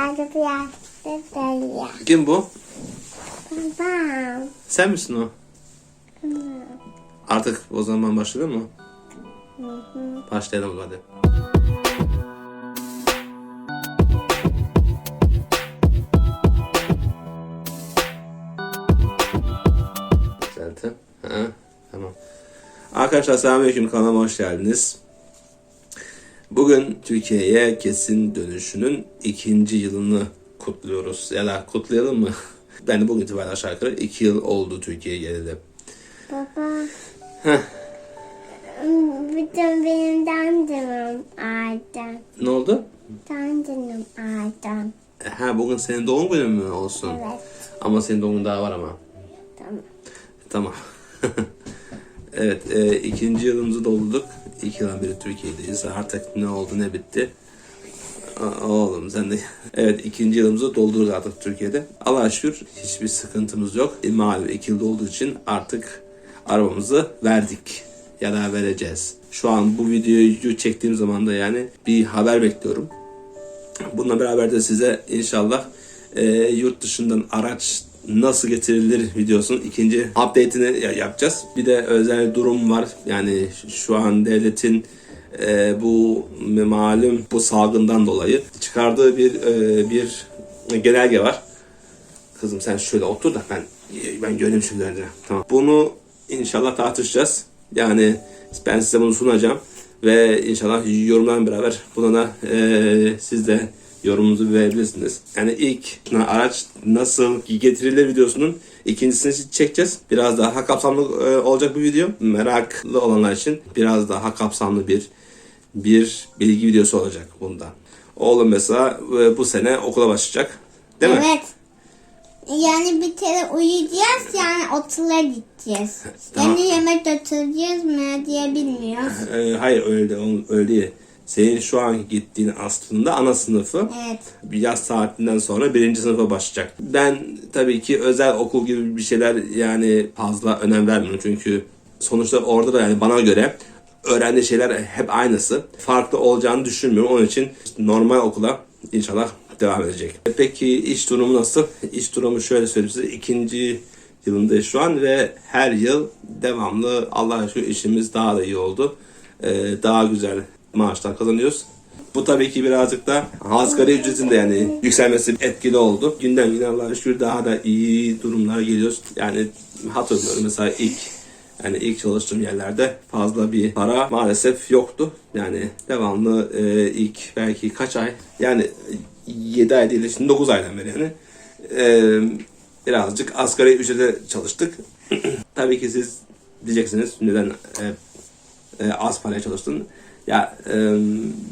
Hadi biraz da Kim bu? Babam. Sen misin o? Artık o zaman başlayalım mı? Başlayalım hadi. Zaten. Ha, tamam. Arkadaşlar selamünaleyküm kanalıma hoş geldiniz. Bugün Türkiye'ye kesin dönüşünün ikinci yılını kutluyoruz. Ya da kutlayalım mı? Ben de bugün itibariyle aşağı yukarı iki yıl oldu Türkiye'ye geleli. Baba. Heh. Bütün benim dandırım ağaçtan. Ne oldu? Dandırım ağaçtan. Ha bugün senin doğum günün mü olsun? Evet. Ama senin doğum günün daha var ama. Tamam. Tamam. evet e, ikinci yılımızı doldurduk. İki yıldan beri Türkiye'deyiz. Artık ne oldu ne bitti. Oğlum sen de. Evet ikinci yılımızı doldurduk artık Türkiye'de. Allah'a şükür hiçbir sıkıntımız yok. E, malum iki yılda olduğu için artık arabamızı verdik. Ya da vereceğiz. Şu an bu videoyu çektiğim zaman da yani bir haber bekliyorum. Bununla beraber de size inşallah e, yurt dışından araç nasıl getirilir videosunun ikinci update'ini ya- yapacağız. Bir de özel durum var. Yani şu an devletin e, bu malum bu salgından dolayı çıkardığı bir e, bir genelge var. Kızım sen şöyle otur da ben ben göreyim şu önce. Tamam. Bunu inşallah tartışacağız. Yani ben size bunu sunacağım ve inşallah yorumlarla beraber buna da eee, siz de yorumunuzu verebilirsiniz. Yani ilk araç nasıl getirilir videosunun ikincisini çekeceğiz. Biraz daha kapsamlı eee, olacak bir video. Meraklı olanlar için biraz daha kapsamlı bir bir bilgi videosu olacak bunda. Oğlum mesela e, bu sene okula başlayacak. Değil mi? Evet. Yani bir kere uyuyacağız yani otula gideceğiz. Tamam. Yani yemek götüreceğiz mi diye bilmiyoruz. Ee, hayır öyle öyle değil. Senin şu an gittiğin aslında ana sınıfı Evet. bir yaz saatinden sonra birinci sınıfa başlayacak. Ben tabii ki özel okul gibi bir şeyler yani fazla önem vermiyorum çünkü sonuçta orada da yani bana göre öğrendiği şeyler hep aynısı. Farklı olacağını düşünmüyorum. Onun için normal okula inşallah devam edecek. Peki iş durumu nasıl? İş durumu şöyle söyleyeyim size. ikinci yılındayız şu an ve her yıl devamlı Allah'a şükür işimiz daha da iyi oldu. Ee, daha güzel maaşlar kazanıyoruz. Bu tabii ki birazcık da asgari ücretin de yani yükselmesi etkili oldu. Günden güne Allah'a şükür daha da iyi durumlara geliyoruz. Yani hatırlıyorum mesela ilk yani ilk çalıştığım yerlerde fazla bir para maalesef yoktu. Yani devamlı e, ilk belki kaç ay yani 7 ay değil şimdi 9 aydan beri yani e, birazcık asgari ücrete çalıştık. Tabii ki siz diyeceksiniz neden e, e, az paraya çalıştın. Ya e,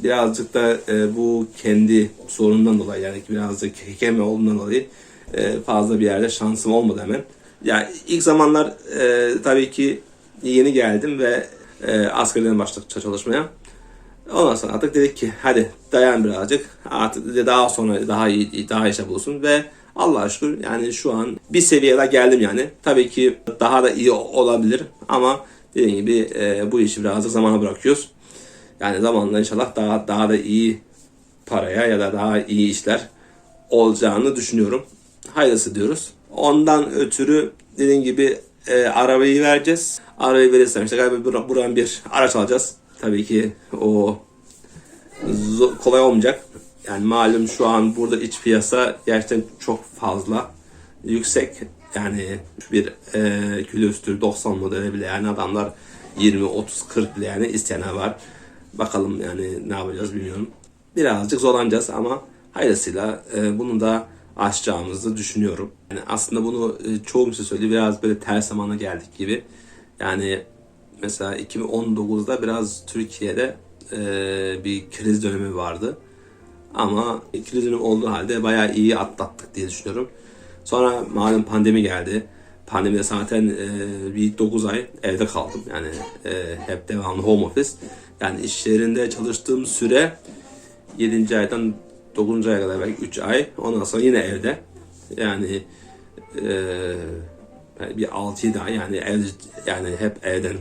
birazcık da e, bu kendi sorunundan dolayı yani birazcık hekeme olduğundan dolayı e, fazla bir yerde şansım olmadı hemen. Ya ilk zamanlar e, tabii ki yeni geldim ve e, askerden başladık çalışmaya. Ondan sonra artık dedik ki hadi dayan birazcık. Artık daha sonra daha iyi daha işe bulsun ve Allah'a şükür yani şu an bir seviyeye geldim yani. Tabii ki daha da iyi olabilir ama dediğim gibi e, bu işi birazcık zamana bırakıyoruz. Yani zamanla inşallah daha daha da iyi paraya ya da daha iyi işler olacağını düşünüyorum. Hayırlısı diyoruz. Ondan ötürü dediğim gibi e, arabayı vereceğiz. Arabayı verirsem işte galiba bur- buradan bir araç alacağız. Tabii ki o kolay olmayacak. Yani malum şu an burada iç piyasa gerçekten çok fazla yüksek. Yani bir e, külüstür 90 modeli bile yani adamlar 20, 30, 40 bile yani isteyenler var. Bakalım yani ne yapacağız bilmiyorum. Birazcık zorlanacağız ama hayırlısıyla e, bunu da aşacağımızı düşünüyorum. Yani aslında bunu e, çoğu kimse söylüyor. Biraz böyle ters zamana geldik gibi. Yani mesela 2019'da biraz Türkiye'de e, bir kriz dönemi vardı. Ama kriz dönemi olduğu halde bayağı iyi atlattık diye düşünüyorum. Sonra malum pandemi geldi. Pandemide zaten e, bir 9 ay evde kaldım. Yani e, hep devamlı home office. Yani iş yerinde çalıştığım süre 7. aydan 9. aya kadar belki 3 ay. Ondan sonra yine evde. Yani e, bir 6-7 ay yani ev, yani hep evden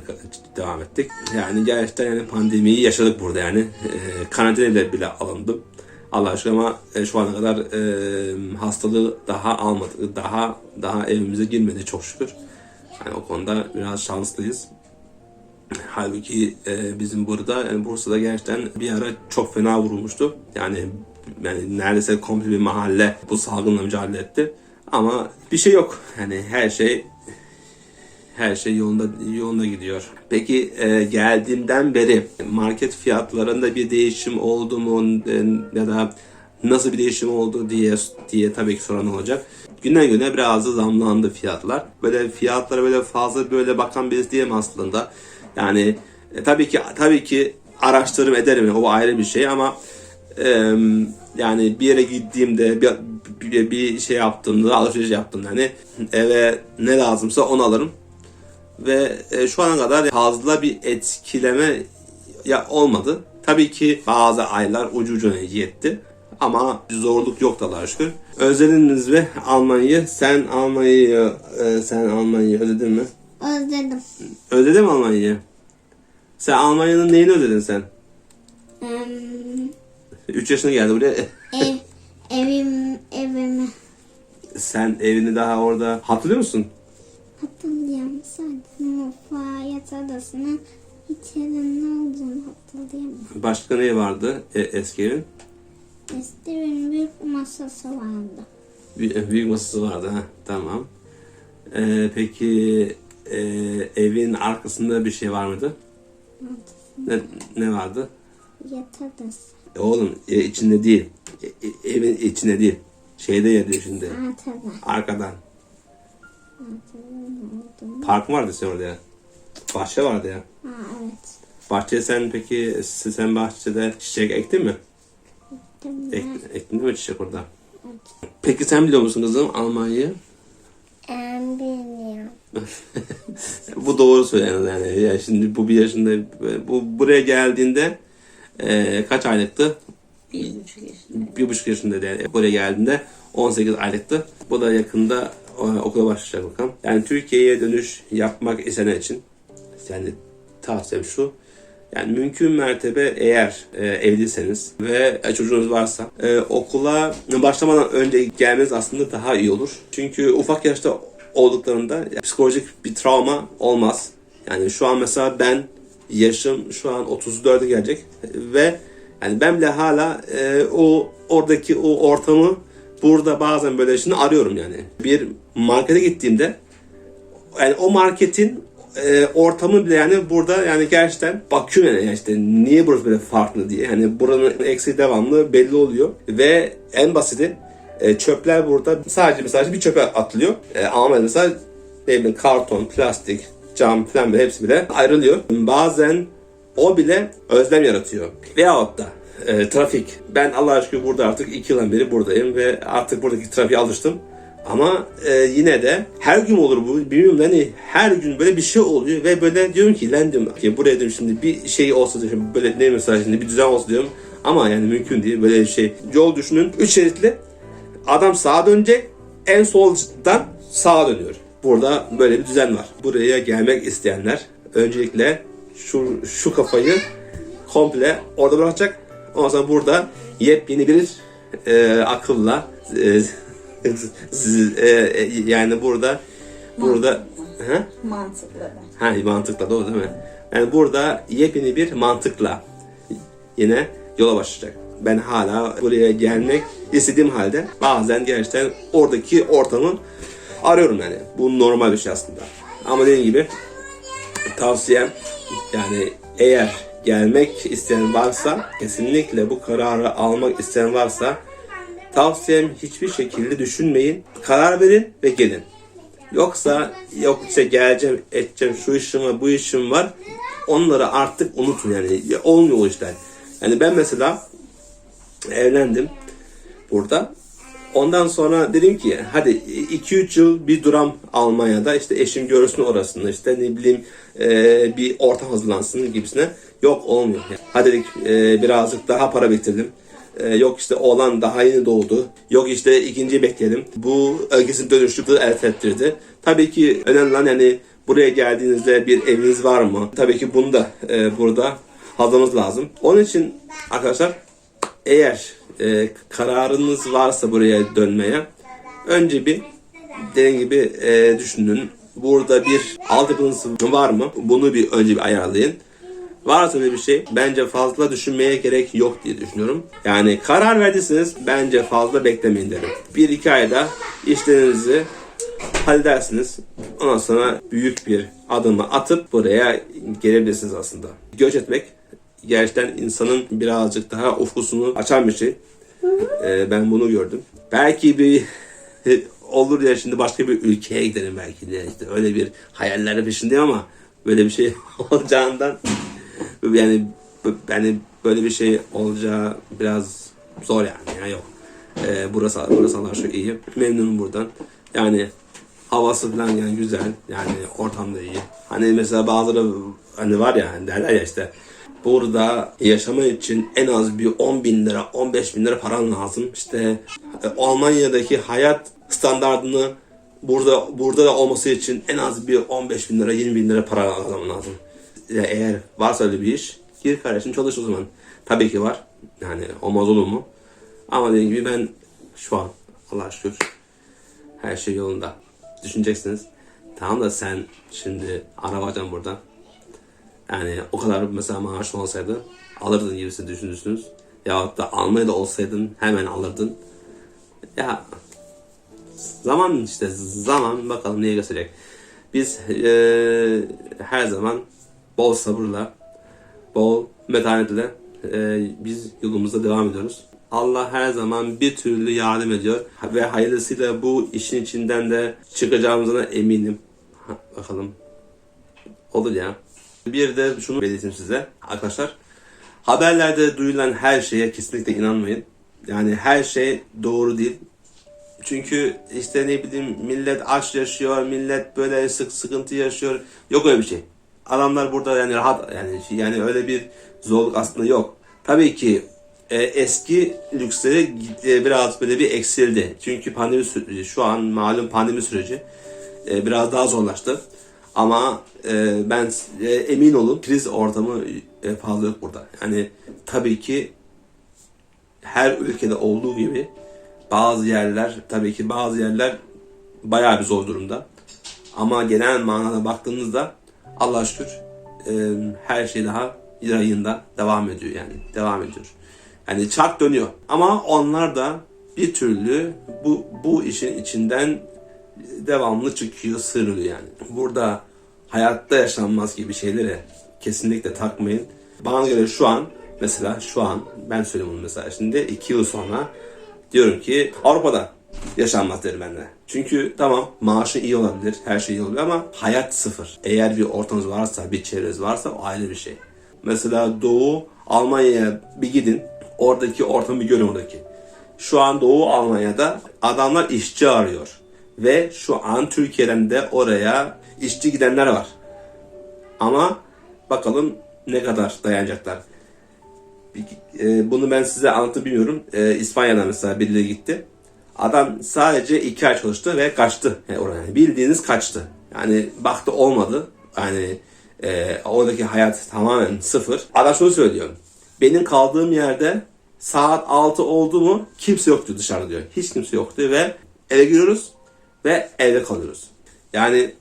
devam ettik. Yani gerçekten yani pandemiyi yaşadık burada yani. E, karantina bile, bile alındım. Allah aşkına ama e, şu ana kadar e, hastalığı daha almadı. Daha daha evimize girmedi çok şükür. Yani o konuda biraz şanslıyız. Halbuki e, bizim burada yani Bursa'da gerçekten bir ara çok fena vurulmuştu. Yani yani neredeyse komple bir mahalle bu salgınla mücadele etti. Ama bir şey yok. Yani her şey her şey yolunda yolunda gidiyor. Peki e, geldiğimden beri market fiyatlarında bir değişim oldu mu e, ya da nasıl bir değişim oldu diye diye tabii ki soran olacak. Günden güne biraz da zamlandı fiyatlar. Böyle fiyatlara böyle fazla böyle bakan birisi diyemem aslında. Yani e, tabii ki tabii ki araştırım ederim o ayrı bir şey ama e, yani bir yere gittiğimde bir, bir, bir şey yaptığımda alışveriş yaptığımda hani eve ne lazımsa onu alırım ve e, şu ana kadar fazla bir etkileme ya olmadı. Tabii ki bazı aylar ucu ucuna yetti. Ama bir zorluk yok Allah'a şükür. Özlediniz mi Almanya'yı? Sen Almanya'yı e, sen Almanya'yı özledin mi? Özledim. Özledin mi Almanya'yı? Sen Almanya'nın neyini özledin sen? Em, 3 yaşına geldi buraya. ev, evim, evimi Sen evini daha orada hatırlıyor musun? hatırlayamam. Sadece mutfağı, yatak odasını içerinin ne olduğunu hatırlayamam. Başka ne vardı e, eski evin? Eskiden büyük masası vardı. Büyük, büyük masası vardı ha. Tamam. Ee, peki e, evin arkasında bir şey var mıydı? Ne, ne vardı? Yatak odası. E, oğlum e, içinde değil. E, e, evin içinde değil. Şeyde yedi şimdi. Arkada. Arkadan. Arkada ne oldu? Park mı vardı senin orada ya? Bahçe vardı ya. Ha evet. Bahçeye sen peki sen bahçede çiçek ektin mi? Değil Ek, ektin değil mi çiçek orada? Peki sen biliyor musun kızım Almanya'yı? Ben bilmiyorum. bu doğru söylüyor yani. Ya şimdi bu bir yaşında bu buraya geldiğinde e, kaç aylıktı? Bir buçuk yaşında. Bir buçuk yaşında yani buraya geldiğinde 18 aylıktı. Bu da yakında e, okula başlayacak bakalım. Yani Türkiye'ye dönüş yapmak isteyen için yani tavsiyem şu. Yani mümkün mertebe eğer e, evliyseniz ve e, çocuğunuz varsa e, okula başlamadan önce gelmeniz aslında daha iyi olur. Çünkü ufak yaşta olduklarında psikolojik bir travma olmaz. Yani şu an mesela ben yaşım şu an 34'e gelecek ve yani ben bile hala e, o oradaki o ortamı burada bazen böyle şimdi arıyorum yani. Bir markete gittiğimde yani o marketin e, ortamı bile yani burada yani gerçekten bakıyorum yani işte niye burası böyle farklı diye. Yani buranın eksi devamlı belli oluyor ve en basiti e, çöpler burada sadece sadece bir çöpe atılıyor. E, ama mesela ne bileyim karton, plastik, cam falan bile hepsi bile ayrılıyor. Bazen o bile özlem yaratıyor. Veyahut da e, trafik. Ben Allah'a şükür burada artık iki yıldan beri buradayım ve artık buradaki trafiğe alıştım. Ama e, yine de her gün olur bu. Bilmiyorum hani her gün böyle bir şey oluyor ve böyle diyorum ki lan diyorum ki buraya diyorum şimdi bir şey olsa diyorum böyle ne mesela şimdi bir düzen olsa diyorum. Ama yani mümkün değil böyle bir şey. Yol düşünün 3 şeritli adam sağa dönecek en soldan sağa dönüyor. Burada böyle bir düzen var. Buraya gelmek isteyenler öncelikle şu şu kafayı komple orada bırakacak. Ondan sonra burada yepyeni bir e, akılla e, e, e, yani burada burada ha? Mantıklı da. Ha mantıkla doğru değil mi? Yani burada yepyeni bir mantıkla yine yola başlayacak. Ben hala buraya gelmek istediğim halde bazen gerçekten oradaki ortamı arıyorum yani. Bu normal bir şey aslında. Ama dediğim gibi tavsiyem yani eğer gelmek isteyen varsa kesinlikle bu kararı almak isteyen varsa tavsiyem hiçbir şekilde düşünmeyin. Karar verin ve gelin. Yoksa yok işte geleceğim, edeceğim, şu işim var, bu işim var. Onları artık unutun yani. Ya Olmuyor o işler. Yani ben mesela evlendim burada. Ondan sonra dedim ki hadi 2-3 yıl bir duram Almanya'da işte eşim görsün orasını işte ne bileyim e, bir ortam hazırlansın gibisine. Yok olmuyor. Hadi dedik e, birazcık daha para bitirdim. E, yok işte oğlan daha yeni doğdu. Yok işte ikinciyi bekledim. Bu herkesin dönüştürdüğü elde ettirdi. Tabii ki önemli olan yani buraya geldiğinizde bir eviniz var mı? Tabii ki bunu da e, burada hazırlamamız lazım. Onun için arkadaşlar eğer e, kararınız varsa buraya dönmeye önce bir dediğim gibi e, düşünün. Burada bir altyapınız var mı? Bunu bir önce bir ayarlayın. Varsa öyle bir şey bence fazla düşünmeye gerek yok diye düşünüyorum. Yani karar verdiyseniz bence fazla beklemeyin derim. Bir iki ayda işlerinizi halledersiniz. Ondan sonra büyük bir adımı atıp buraya gelebilirsiniz aslında. Göç etmek gerçekten insanın birazcık daha ufkusunu açan bir şey. Ee, ben bunu gördüm. Belki bir olur ya şimdi başka bir ülkeye gidelim belki de işte öyle bir hayallerin peşindeyim ama böyle bir şey olacağından yani yani böyle bir şey olacağı biraz zor yani ya yok. Ee, burası burası şu iyi. Memnunum buradan. Yani havası falan yani güzel. Yani ortam da iyi. Hani mesela bazıları hani var ya hani derler ya işte burada yaşama için en az bir 10 bin lira 15 bin lira paran lazım. İşte e, Almanya'daki hayat standartını burada burada da olması için en az bir 15 bin lira 20 bin lira para lazım. Ya eğer varsa öyle bir iş gir kardeşim çalış o zaman. Tabii ki var. Yani olmaz olur mu? Ama dediğim gibi ben şu an Allah'a şükür her şey yolunda. Düşüneceksiniz. Tamam da sen şimdi araba alacaksın buradan. Yani o kadar mesela maaşın olsaydı alırdın gibisini düşünürsünüz. Ya da Almanya'da olsaydın hemen alırdın. Ya zaman işte zaman bakalım neye gösterecek. Biz eee, her zaman bol sabırla, bol metanetle eee, biz yolumuza devam ediyoruz. Allah her zaman bir türlü yardım ediyor ve hayırlısıyla bu işin içinden de çıkacağımızdan eminim. Ha, bakalım olur ya. Bir de şunu belirteyim size arkadaşlar. Haberlerde duyulan her şeye kesinlikle inanmayın. Yani her şey doğru değil. Çünkü işte ne bileyim millet aç yaşıyor, millet böyle sık sıkıntı yaşıyor. Yok öyle bir şey. Adamlar burada yani rahat yani yani öyle bir zorluk aslında yok. Tabii ki e, eski lüksleri e, biraz böyle bir eksildi. Çünkü pandemi süreci şu an malum pandemi süreci e, biraz daha zorlaştı. Ama e, ben e, emin olun kriz ortamı e, fazla yok burada. Yani tabii ki her ülkede olduğu gibi bazı yerler tabii ki bazı yerler bayağı bir zor durumda. Ama genel manada baktığınızda Allah şükür e, her şey daha rayında devam ediyor yani devam ediyor. Yani çark dönüyor. Ama onlar da bir türlü bu bu işin içinden devamlı çıkıyor, sıyrılıyor yani. Burada hayatta yaşanmaz gibi şeylere kesinlikle takmayın. Bana göre şu an mesela şu an ben söyleyeyim bunu mesela şimdi iki yıl sonra diyorum ki Avrupa'da yaşanmaz derim ben de. Çünkü tamam maaşı iyi olabilir, her şey iyi olabilir ama hayat sıfır. Eğer bir ortamınız varsa, bir çevreniz varsa o ayrı bir şey. Mesela Doğu Almanya'ya bir gidin, oradaki ortamı bir görün oradaki. Şu an Doğu Almanya'da adamlar işçi arıyor. Ve şu an Türkiye'den de oraya işçi gidenler var. Ama bakalım ne kadar dayanacaklar. E, bunu ben size anlatıp bilmiyorum. E, İspanya'dan mesela birileri gitti. Adam sadece iki ay çalıştı ve kaçtı yani oraya. Bildiğiniz kaçtı. Yani baktı olmadı. Yani e, oradaki hayat tamamen sıfır. Adam şunu söylüyor. Benim kaldığım yerde saat 6 oldu mu kimse yoktu dışarıda diyor. Hiç kimse yoktu ve eve giriyoruz ve evde kalıyoruz. Yani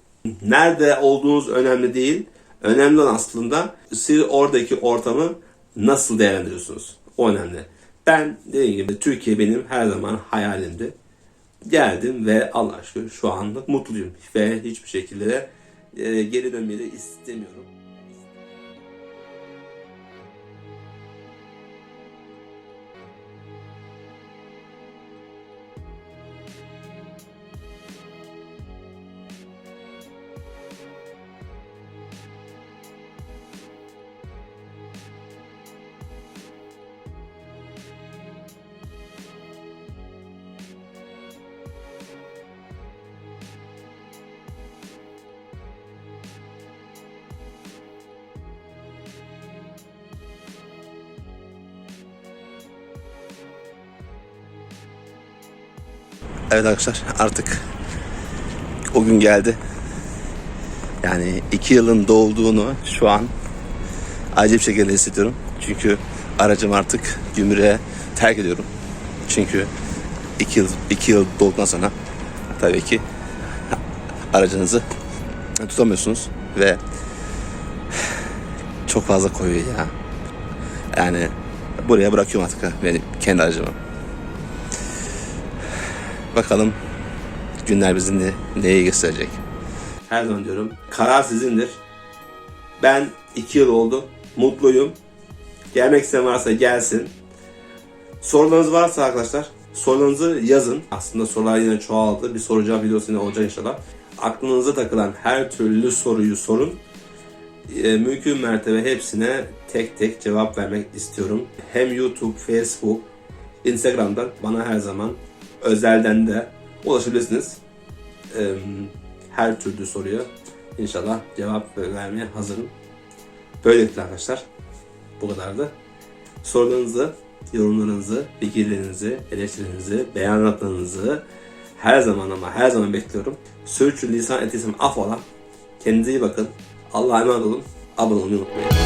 nerede olduğunuz önemli değil. Önemli olan aslında siz oradaki ortamı nasıl değerlendiriyorsunuz? O önemli. Ben dediğim gibi Türkiye benim her zaman hayalimdi. Geldim ve Allah şükür şu anlık mutluyum. Ve hiçbir şekilde de e, geri dönmeyi de istemiyorum. Evet arkadaşlar artık o gün geldi. Yani iki yılın dolduğunu şu an acayip şekilde hissediyorum. Çünkü aracım artık gümrüğe terk ediyorum. Çünkü iki yıl, iki yıl dolduktan sonra tabii ki aracınızı tutamıyorsunuz ve çok fazla koyuyor ya. Yani buraya bırakıyorum artık benim kendi aracımı. Bakalım günler bizi ne, neyi gösterecek. Her zaman diyorum karar sizindir. Ben iki yıl oldu. Mutluyum. Gelmek isteyen varsa gelsin. Sorularınız varsa arkadaşlar sorularınızı yazın. Aslında sorular yine çoğaldı. Bir soru cevap videosu yine olacak inşallah. Aklınıza takılan her türlü soruyu sorun. E, mümkün mertebe hepsine tek tek cevap vermek istiyorum. Hem YouTube, Facebook, Instagram'dan bana her zaman özelden de ulaşabilirsiniz. Her türlü soruya inşallah cevap vermeye hazırım. Böylelikle arkadaşlar bu kadardı. Sorularınızı, yorumlarınızı, fikirlerinizi, eleştirinizi, beyanatlarınızı her zaman ama her zaman bekliyorum. Sürçü lisan ettiysem affola. Kendinize iyi bakın. Allah'a emanet olun. Abone olmayı unutmayın.